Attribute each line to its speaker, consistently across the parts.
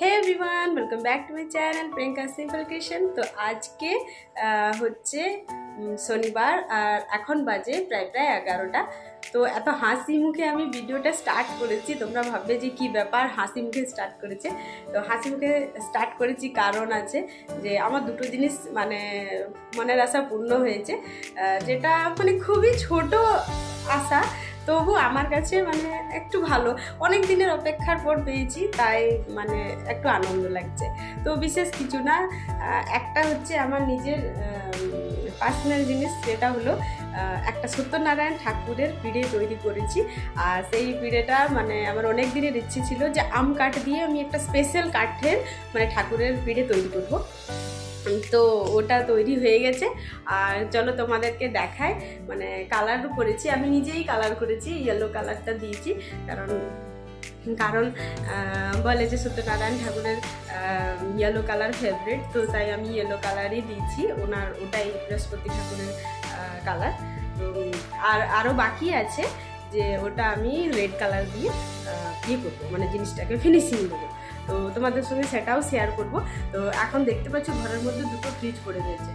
Speaker 1: Hey everyone welcome back to my channel Priyanka simple creation তো আজকে হচ্ছে শনিবার আর এখন বাজে প্রায় প্রায় এগারোটা। তো এত হাসি মুখে আমি ভিডিওটা স্টার্ট করেছি, তোমরা ভাববে যে কি ব্যাপার হাসি মুখে স্টার্ট করেছে। তো হাসি মুখে স্টার্ট করেছি কারণ আছে যে আমার দুটো জিনিস মানে মনের আশা পূর্ণ হয়েছে যেটা মানে খুবই ছোট আশা। তবু আমার কাছে মানে একটু ভালো। অনেক দিনের অপেক্ষার পর পেয়েছি, তাই মানে একটু আনন্দ লাগছে। তো বিশেষ কিছু না একটা হচ্ছে আমার নিজের পার্সোনাল জিনিস যেটা হলো একটা সত্যনারায়ণ ঠাকুরের পিড়ে তৈরি করেছি। আর সেই পিড়েটা মানে আমার অনেক দিনের ইচ্ছে ছিল যে আম কাঠ দিয়ে আমি একটা স্পেশাল কাঠের মানে ঠাকুরের পিড়ে তৈরি করব। তো ওটা তৈরি হয়ে গেছে। আর চলো তোমাদেরকে দেখায় মানে কালার করেছি। আমি নিজেই কালার করেছি ইয়েলো কালারটা দিয়েছি। কারণ কারণ বলে যে সত্যনারায়ণ ঠাকুরের ইয়েলো কালার ফেভারিট তো তাই আমি ইয়েলো কালারই দিয়েছি। ওনার, ওটাই বৃহস্পতি ঠাকুরের কালার আর আরও বাকি আছে যে ওটা আমি রেড কালার দিয়ে ইয়ে করব মানে জিনিসটাকে ফিনিশিং দেবো তো তোমাদের সঙ্গে সেটাও শেয়ার করব। তো এখন দেখতে পাচ্ছ ঘরের মধ্যে দুটো ফ্রিজ পড়ে রয়েছে।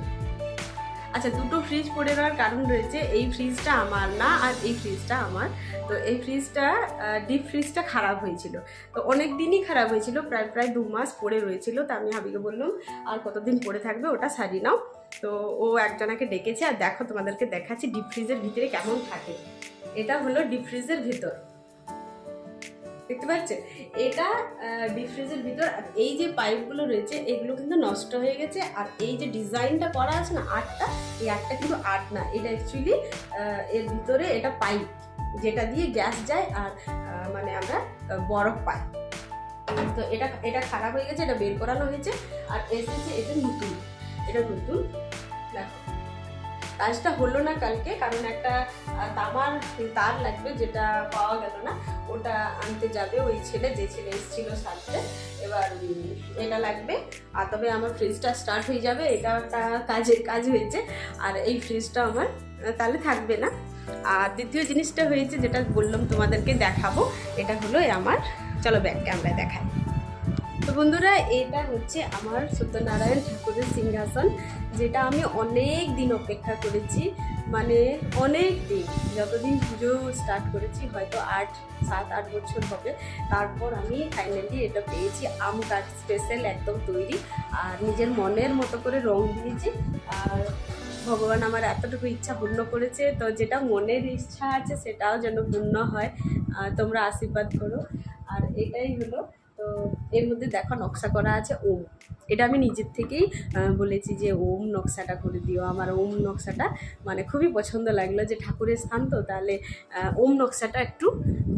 Speaker 1: আচ্ছা দুটো ফ্রিজ পড়ে রওয়ার কারণ রয়েছে এই ফ্রিজটা আমার না আর এই ফ্রিজটা আমার। তো এই ফ্রিজটা ডিপ ফ্রিজটা খারাপ হয়েছিল। তো অনেক দিনই খারাপ হয়েছিল, প্রায় প্রায় দু মাস পড়ে রয়েছিল। তা আমি হাবিকে বললাম, আর কতদিন পড়ে থাকবে ওটা সারি নাও। তো ও একজনাকে ডেকেছে, আর দেখো তোমাদেরকে দেখাচ্ছি ডিপ ফ্রিজের ভিতরে কেমন থাকে। এটা হলো ডিপ ফ্রিজের ভিতর। দেখতে পাচ্ছে এটা ডিপ ফ্রিজের ভিতর এই যে পাইপগুলো রয়েছে, এগুলো কিন্তু নষ্ট হয়ে গেছে। আর এই যে ডিজাইনটা করা আছে না, আটটা, এই আটটা কিন্তু আট না। এটা অ্যাকচুয়ালি এর ভিতরে এটা পাইপ যেটা দিয়ে গ্যাস যায় আর মানে আমরা বরফ পাই। তো এটা এটা খারাপ হয়ে গেছে, এটা বের করানো হয়েছে। আর এসেছে, এটা নতুন। এটা নতুন। কাজটা হলো না কালকে, কারণ একটা তামার তার লাগবে যেটা পাওয়া গেল না, ওটা আনতে যাবে ওই ছেলে, যে ছেলে এসেছিল সাথে এবার এটা লাগবে। আর তবে আমার ফ্রিজটা স্টার্ট হয়ে যাবে, এটা একটা কাজের কাজ হয়েছে। আর এই ফ্রিজটা আমার, তাহলে থাকবে না। আর দ্বিতীয় জিনিসটা হয়েছে যেটা বললাম তোমাদেরকে দেখাবো, এটা হলো আমার, চলো ব্যাক ক্যামেরায় দেখাই। তো বন্ধুরা, এটা হচ্ছে আমার সত্যনারায়ণ ঠাকুরের সিংহাসন। যেটা আমি অনেক দিন অপেক্ষা করেছি মানে অনেক দিন। যতদিন পুজো স্টার্ট করেছি, হয়তো আট, সাত, আট বছর হবে। তারপর আমি ফাইনালি এটা পেয়েছি, আম কাঠ স্পেশাল একদম তৈরি। আর নিজের মনের মতো করে রং দিয়েছি। আর ভগবান আমার এতটুকু ইচ্ছা পূর্ণ করেছে, তো যেটা মনের ইচ্ছা আছে সেটাও যেন পূর্ণ হয় তোমরা আশীর্বাদ করো। আর এটাই হলো তো এর মধ্যে দেখো নকশা করা আছে ওম। এটা আমি নিজের থেকেই বলেছি যে ওম নকশাটা করে দিও। আমার ওম নকশাটা মানে খুবই পছন্দ লাগল যে ঠাকুরের স্থান তো, তাহলে ওম নকশাটা একটু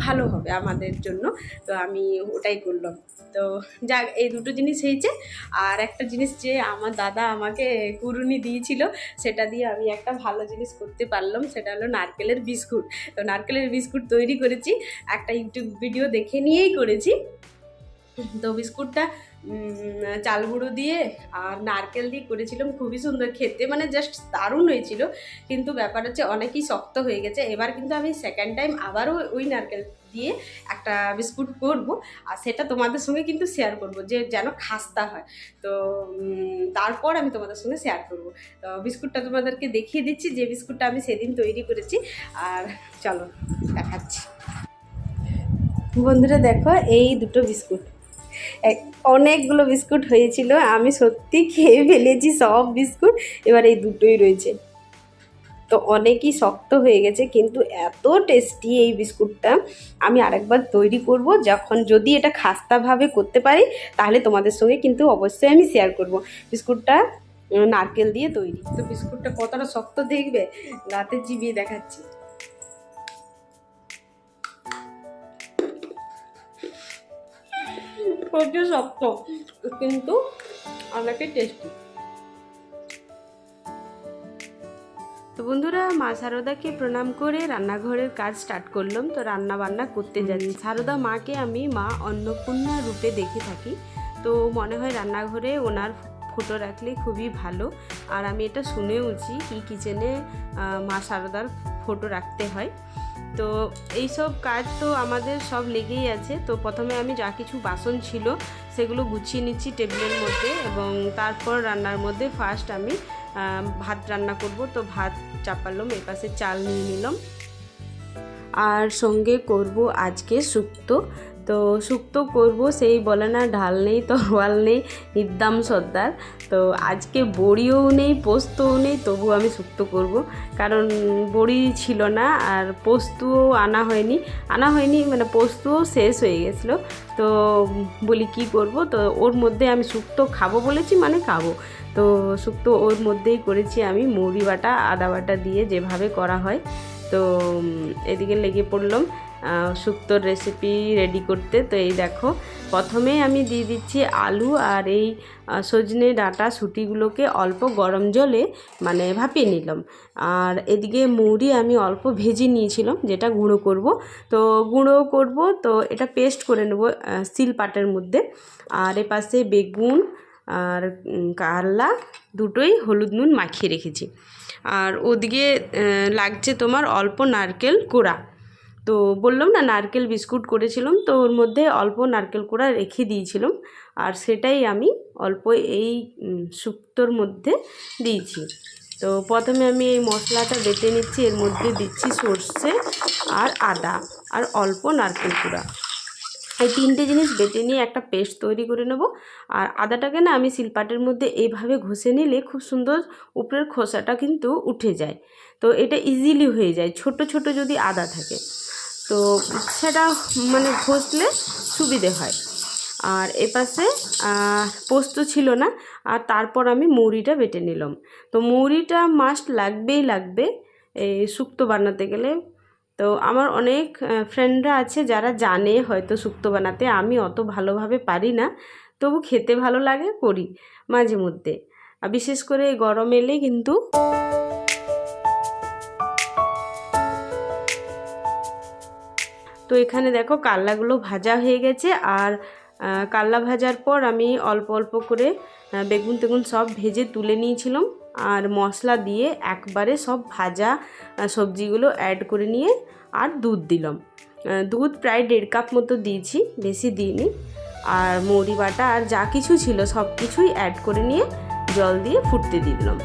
Speaker 1: ভালো হবে আমাদের জন্য। তো আমি ওটাই করলাম। তো যাক, এই দুটো জিনিস হয়েছে। আর একটা জিনিস যে আমার দাদা আমাকে কুরুনি দিয়েছিল, সেটা দিয়ে আমি একটা ভালো জিনিস করতে পারলাম। সেটা হলো নারকেলের বিস্কুট। তো নারকেলের বিস্কুট তৈরি করেছি। একটা ইউটিউব ভিডিও দেখে নিয়েই করেছি। তো বিস্কুটটা চাল গুঁড়ো দিয়ে আর নারকেল দিয়ে করেছিলাম, খুবই সুন্দর খেতে মানে জাস্ট দারুণ হয়েছিল। কিন্তু ব্যাপার হচ্ছে অনেকই শক্ত হয়ে গেছে। এবার কিন্তু আমি সেকেন্ড টাইম আবারও ওই নারকেল দিয়ে একটা বিস্কুট করব। আর সেটা তোমাদের সঙ্গে কিন্তু শেয়ার করব, যে যেন খাস্তা হয়। তো তারপর আমি তোমাদের সঙ্গে শেয়ার করব। তো বিস্কুটটা তোমাদেরকে দেখিয়ে দিচ্ছি, যে বিস্কুটটা আমি সেদিন তৈরি করেছি। আর চলো দেখাচ্ছি। বন্ধুরা দেখো, এই দুটো বিস্কুট। অনেকগুলো বিস্কুট হয়েছিল, আমি সত্যি খেয়ে ফেলেছি সব বিস্কুট। এবার এই দুটোই রয়েছে। তো অনেকই শক্ত হয়ে গেছে, কিন্তু এত টেস্টি এই বিস্কুটটা। আমি আরেকবার তৈরি করব, যখন যদি এটা খাস্তাভাবে করতে পারি, তাহলে তোমাদের সঙ্গে কিন্তু অবশ্যই আমি শেয়ার করব। বিস্কুটটা নারকেল দিয়ে তৈরি। তো বিস্কুটটা কতটা শক্ত দেখবে? রাতে জিবিয়ে দেখাচ্ছি। প্রচুর শক্ত। কিন্তু অনেকই টেস্টি তো বন্ধুরা মা সারদাকে প্রণাম করে রান্নাঘরের কাজ স্টার্ট করলাম। তো রান্না বান্না করতে যাচ্ছি। সারদা মাকে আমি মা অন্নপূর্ণা রূপে দেখে থাকি। তো মনে হয় রান্নাঘরে ওনার ফটো রাখলে খুবই ভালো। আর আমি এটা শুনেওছি কি কিচেনে মা সারদার ফটো রাখতে হয়। তো এই সব কাজ তো আমাদের সব লেগেই আছে। তো প্রথমে আমি যা কিছু বাসন ছিল সেগুলো গুছিয়ে নিচ্ছি টেবিলের মধ্যে এবং তারপর রান্নার মধ্যে ফার্স্ট আমি ভাত রান্না করব। তো ভাত চাপালাম এপাশে পাশে চাল নিয়ে নিলাম। আর সঙ্গে করব আজকে শুক্তো। তো শুক্তো করব, সেই বলে না, ঢাল নেই, তরোয়াল নেই, নিদ্দাম সর্দার। তো আজকে বড়িও নেই, পোস্তও নেই তবু আমি শুক্তো করব। কারণ বড়ি ছিল না, আর পোস্তও আনা হয়নি। আনা হয়নি মানে পোস্তও শেষ হয়ে গেছিল। তো বলি কি করব? তো ওর মধ্যে আমি শুক্তো খাব বলেছি মানে খাব। তো শুক্তো ওর মধ্যেই করেছি আমি মুড়ি বাটা, আদা বাটা দিয়ে যেভাবে করা হয়। তো এদিকে লেগে পড়লাম। শুক্তোর রেসিপি রেডি করতে। তো এই দেখো প্রথমে আমি দিয়ে দিচ্ছি আলু আর এই সজনে ডাঁটা সুটিগুলোকে অল্প গরম জলে মানে ভাপিয়ে নিলাম। আর এদিকে মুড়ি আমি অল্প ভেজে নিয়েছিলাম, যেটা গুঁড়ো করব। তো গুঁড়ো করব, তো এটা পেস্ট করে নেব সিল পাটের মধ্যে। আর এ পাশে বেগুন আর কারলা দুটোই হলুদ নুন মাখিয়ে রেখেছি। আর ওদিকে লাগছে তোমার অল্প নারকেল কোড়া। তো বললাম না নারকেল বিস্কুট করেছিলাম তো ওর মধ্যে অল্প নারকেল কোড়া রেখে দিয়েছিলাম। আর সেটাই আমি অল্প এই উম, শুক্তোর মধ্যে দিয়েছি। তো প্রথমে আমি এই মশলাটা বেটে নিচ্ছি এর মধ্যে দিচ্ছি সর্ষে আর আদা আর অল্প নারকেল কুড়া। এই তিনটে জিনিস বেটে নিয়ে একটা পেস্ট তৈরি করে নেব। আর আদাটাকে না আমি শিলপাটের মধ্যে এইভাবে ঘষে নিলে খুব সুন্দর উপরের খোসাটা কিন্তু উঠে যায়। তো এটা ইজিলি হয়ে যায় ছোট ছোট যদি আদা থাকে। তো সেটা মানে ঘষলে সুবিধে হয়। আর এপাশে পোস্ত ছিল না, আর তারপর আমি মৌরিটা বেটে নিলাম। তো মৌরিটা মাস্ট লাগবেই লাগবে এই শুক্তো বানাতে গেলে। তো আমার অনেক ফ্রেন্ডরা আছে যারা জানে হয়তো শুক্তো বানাতে, আমি অত ভালোভাবে পারি না। তবু খেতে ভালো লাগে, করি মাঝে মধ্যে। বিশেষ করে গরম এলে কিন্তু তো এখানে দেখো কাল্লাগুলো ভাজা হয়ে গেছে আর কাল্লা ভাজার পর আমি অল্প অল্প করে বেগুন তেগুন সব ভেজে তুলে নিয়েছিলাম আর মশলা দিয়ে একবারে সব ভাজা সবজিগুলো অ্যাড করে নিয়ে আর দুধ দিলাম। দুধ প্রায় দেড় কাপ মতো দিয়েছি, বেশি দিইনি। আর মৌরি বাটা আর যা কিছু ছিল সব কিছুই অ্যাড করে নিয়ে জল দিয়ে ফুটতে দিলাম।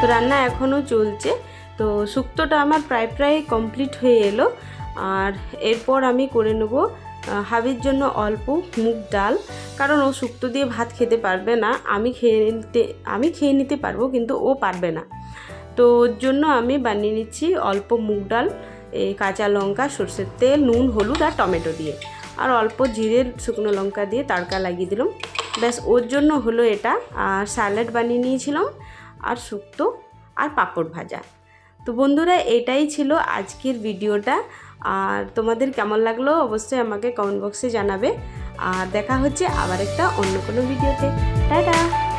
Speaker 1: তো রান্না এখনও চলছে। তো শুক্তোটা আমার প্রায় প্রায় কমপ্লিট হয়ে এলো। আর এরপর আমি করে নেব হাবির জন্য অল্প মুগ ডাল। কারণ ও শুক্তো দিয়ে ভাত খেতে পারবে না। আমি খেয়ে নিতে, আমি খেয়ে নিতে পারব, কিন্তু ও পারবে না। তো ওর জন্য আমি বানিয়ে নিচ্ছি অল্প মুগ ডাল এই কাঁচা লঙ্কা, সর্ষের তেল, নুন, হলুদ আর টমেটো দিয়ে। আর অল্প জিরের শুকনো লঙ্কা দিয়ে তাড়কা লাগিয়ে দিলাম। ব্যাস, ওর জন্য হলো এটা। আর স্যালাড বানিয়ে নিয়েছিলাম। আর শুক্তো আর পাঁপড় ভাজা। তো বন্ধুরা, এটাই ছিল আজকের ভিডিওটা। আর তোমাদের কেমন লাগল অবশ্যই আমাকে কমেন্ট বক্সে জানাবে। আর দেখা হচ্ছে আবার একটা অন্য কোনো ভিডিওতে। টাটা!